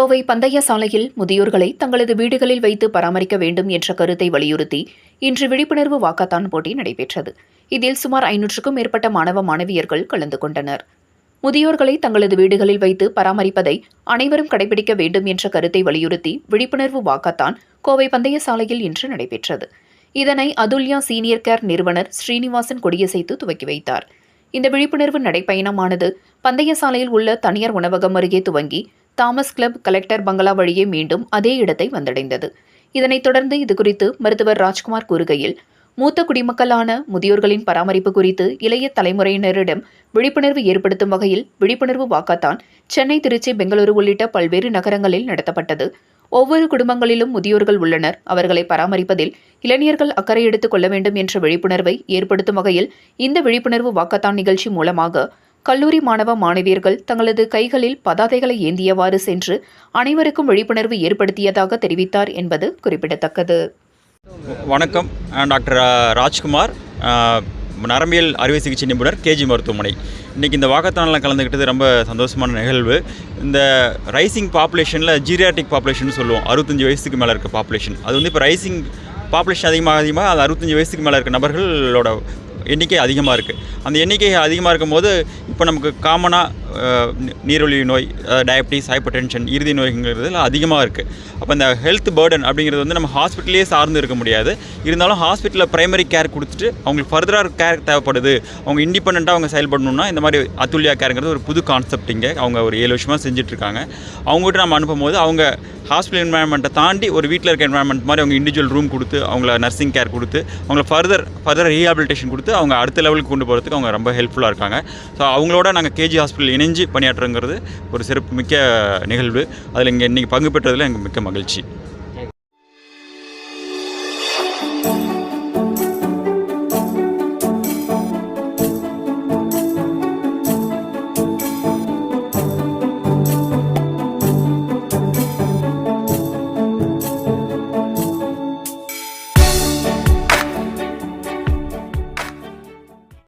கோவை பந்தய சாலையில் முதியோர்களை தங்களது வீடுகளில் வைத்து பராமரிக்க வேண்டும் என்ற கருத்தை வலியுறுத்தி இன்று விழிப்புணர்வு வாக்கத்தான் போட்டி நடைபெற்றது. இதில் சுமார் ஐநூற்றுக்கும் மேற்பட்ட மாணவ மாணவியர்கள் கலந்து கொண்டனர். முதியோர்களை தங்களது வீடுகளில் வைத்து பராமரிப்பதை அனைவரும் கடைபிடிக்க வேண்டும் என்ற கருத்தை வலியுறுத்தி விழிப்புணர்வு வாக்கத்தான் கோவை பந்தய சாலையில் இன்று நடைபெற்றது. இதனை அதுல்யா சீனியர் கேர் நிறுவனர் ஸ்ரீனிவாசன் கொடியசைத்து துவக்கி வைத்தார். இந்த விழிப்புணர்வு நடைப்பயணமானது பந்தய சாலையில் உள்ள தனியார் உணவகம் அருகே துவங்கி தாமஸ் கிளப் கலெக்டர் பங்களா வழியே மீண்டும் அதே இடத்தை வந்தடைந்தது. இதனைத் தொடர்ந்து இதுகுறித்து மருத்துவர் ராஜ்குமார் கூறுகையில் மூத்த குடிமக்களான முதியோர்களின் பராமரிப்பு குறித்து இளைய தலைமுறையினரிடம் விழிப்புணர்வு ஏற்படுத்தும் வகையில் விழிப்புணர்வு வாக்கத்தான் சென்னை திருச்சி பெங்களூரு உள்ளிட்ட பல்வேறு நகரங்களில் நடத்தப்பட்டது. ஒவ்வொரு குடும்பங்களிலும் முதியோர்கள் உள்ளனர். அவர்களை பராமரிப்பதில் இளைஞர்கள் அக்கறை எடுத்துக் கொள்ள வேண்டும் என்ற விழிப்புணர்வை ஏற்படுத்தும் வகையில் இந்த விழிப்புணர்வு வாக்கத்தான் நிகழ்ச்சி மூலமாக கல்லூரி மாணவ மாணவியர்கள் தங்களது கைகளில் பதாதைகளை ஏந்தியவாறு சென்று அனைவருக்கும் விழிப்புணர்வு ஏற்படுத்தியதாக தெரிவித்தார் என்பது குறிப்பிடத்தக்கது. வணக்கம். டாக்டர் ராஜ்குமார். நரம்பியல் அறுவை சிகிச்சை நிபுணர் கேஜி மருத்துவமனை. இன்றைக்கி இந்த வாக்கத்தானில் கலந்துக்கிட்டது ரொம்ப சந்தோஷமான நிகழ்வு. இந்த ரைசிங் பாப்புலேஷனில் ஜீரியாட்டிக் பாப்புலேஷன் சொல்லுவோம். அறுபத்தஞ்சு வயசுக்கு மேலே இருக்க பாப்புலேஷன் அது வந்து இப்போ ரைசிங் பாப்புலேஷன் அதிகமாக அதிகமாக அது அறுபத்தஞ்சு வயசுக்கு மேலே இருக்க நபர்களோட எண்ணிக்கை அதிகமாக இருக்குது. அந்த எண்ணிக்கை அதிகமாக இருக்கும்போது இப்போ நமக்கு காமனாக நீரொழிவு நோய் டயபிட்டிஸ் ஹைப்பர் டென்ஷன் இறுதி நோய்ங்கிறது அதிகமாக இருக்குது அப்போ இந்த ஹெல்த் பேர்டன் அப்படிங்கிறது வந்து நம்ம ஹாஸ்பிட்டலே சார்ந்து இருக்க முடியாது. இருந்தாலும் ஹாஸ்பிட்டலில் ப்ரைமரி கேர் கொடுத்துட்டு அவங்களுக்கு ஃபர்தராக கேர் தேவைப்படுது. அவங்க இண்டிபெண்ட்டாக அவங்க செயல்படணும்னா இந்த மாதிரி அத்துல்யா கேருங்கிறது ஒரு புது கான்செப்ட் இங்கே. அவங்க ஒரு ஏழு வருஷமாக செஞ்சுட்ருக்காங்க அவங்ககிட்ட நம்ம அனுப்பும்போது அவங்க ஹாஸ்பிட்டல் என்வாயன்மெண்ட்டை தாண்டி ஒரு வீட்டில் இருக்க என்வாயன்மெண்ட் மாதிரி அவங்க இண்டிவிஜுவல் ரூம் கொடுத்து அவங்கள நர்சிங் கேர் கொடுத்து அவங்கள ஃபர்தர் ஃபர்தர் ரீஹாபிலிட்டேஷன் கொடுத்து அவங்க அடுத்த லெவலுக்கு கொண்டு போகிறதுக்கு அவங்க ரொம்ப ஹெல்ப்ஃபுல்லாக இருக்காங்க. ஸோ அவங்களோட நாங்கள் கேஜி ஹாஸ்பிட்டல் இணைஞ்சு பணியாற்றுங்கிறது ஒரு சிறப்பு மிக்க நிகழ்வு. அதில் இங்கே இன்றைக்கி பங்கு பெற்றதில் எங்கள் மிக்க மகிழ்ச்சி.